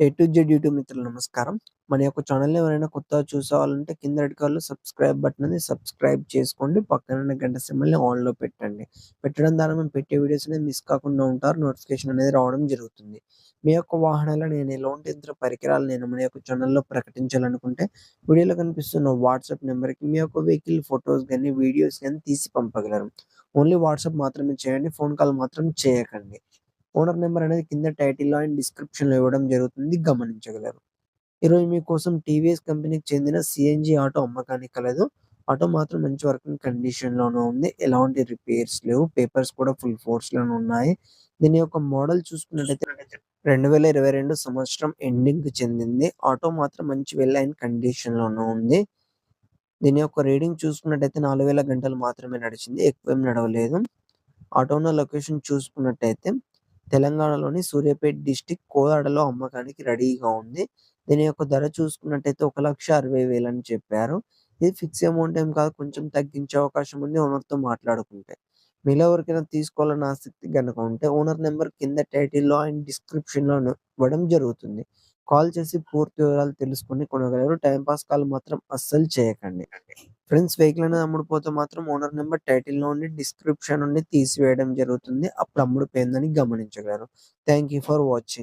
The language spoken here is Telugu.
ఏ టు జెడ్ యూట్యూబ్ మిత్రులు నమస్కారం. మన యొక్క ఛానల్‌ని ఎవరైనా కొత్తగా చూసుకోవాలంటే కింద రెడ్ కలర్‌లో సబ్స్క్రైబ్ బటన్ అనేది సబ్స్క్రైబ్ చేసుకోండి. పక్కన గంట సిమ్మల్ని ఆన్‌లో పెట్టండి. పెట్టడం ద్వారా మేము పెట్టే వీడియోస్ అనేది మిస్ కాకుండా ఉంటారు. నోటిఫికేషన్ అనేది రావడం జరుగుతుంది. మీ యొక్క వాహనాల నేను ఎలాంటి ఇతర పరికరాలు నేను మన యొక్క ఛానల్‌లో ప్రకటించాలనుకుంటే వీడియోలో కనిపిస్తున్న వాట్సాప్ నెంబర్‌కి మీ యొక్క వెహికల్ ఫోటోస్ కానీ వీడియోస్ కానీ తీసి పంపగలరు. ఓన్లీ వాట్సాప్ మాత్రమే చేయండి. ఫోన్ కాల్ మాత్రం చేయకండి. ఓనర్ నెంబర్ అనేది కింద టైటిల్‌లో అండ్ డిస్క్రిప్షన్‌లో ఇవ్వడం జరుగుతుంది. గమనించగలరు. ఈరోజు మీకోసం టీవీఎస్ కంపెనీకి చెందిన సీఎన్‌జీ ఆటో అమ్మకానికి కలదు. ఆటో మాత్రం మంచి వర్కింగ్ కండిషన్‌లోనే ఉంది. ఎలాంటి రిపేర్స్ లేవు. పేపర్స్ కూడా ఫుల్ ఫోర్స్‌లోనే ఉన్నాయి. దీని యొక్క మోడల్ చూసుకున్నట్టయితే 2022 సంవత్సరం ఎండింగ్‌కి చెందింది. ఆటో మాత్రం మంచి వెల్ అండ్ కండిషన్‌లోనే ఉంది. దీని యొక్క రీడింగ్ చూసుకున్నట్టయితే 4000 గంటలు మాత్రమే నడిచింది. ఎక్కువ ఏం నడవలేదు. ఆటో ఉన్న లొకేషన్ చూసుకున్నట్టయితే తెలంగాణలోని సూర్యాపేట్ డిస్టిక్ కోదాడలో అమ్మకానికి రెడీగా ఉంది. దీని యొక్క ధర చూసుకున్నట్టయితే 1,60,000 అని చెప్పారు. ఇది ఫిక్స్ అమౌంట్ ఏం కాదు. కొంచెం తగ్గించే అవకాశం ఉంది ఓనర్‌తో మాట్లాడుకుంటే. మీలో ఎవరికైనా తీసుకోవాలని ఆసక్తి గనుక ఉంటే ఓనర్ నెంబర్ కింద టైటిల్‌లో అండ్ డిస్క్రిప్షన్లో ఇవ్వడం జరుగుతుంది. కాల్ చేసి పూర్తి వివరాలు తెలుసుకొని కొనగలరు. టైంపాస్ పాస్ కాల్ మాత్రం అస్సలు చేయకండి. ఫ్రెండ్స్ వెహికల్ అనేది అమ్ముడుపోతే మాత్రం ఓనర్ నెంబర్ టైటిల్ నుండి, డిస్క్రిప్షన్ నుండి తీసివేయడం జరుగుతుంది. అప్పుడు అమ్ముడుపోయిందని గమనించగలరు. Thank you for watching.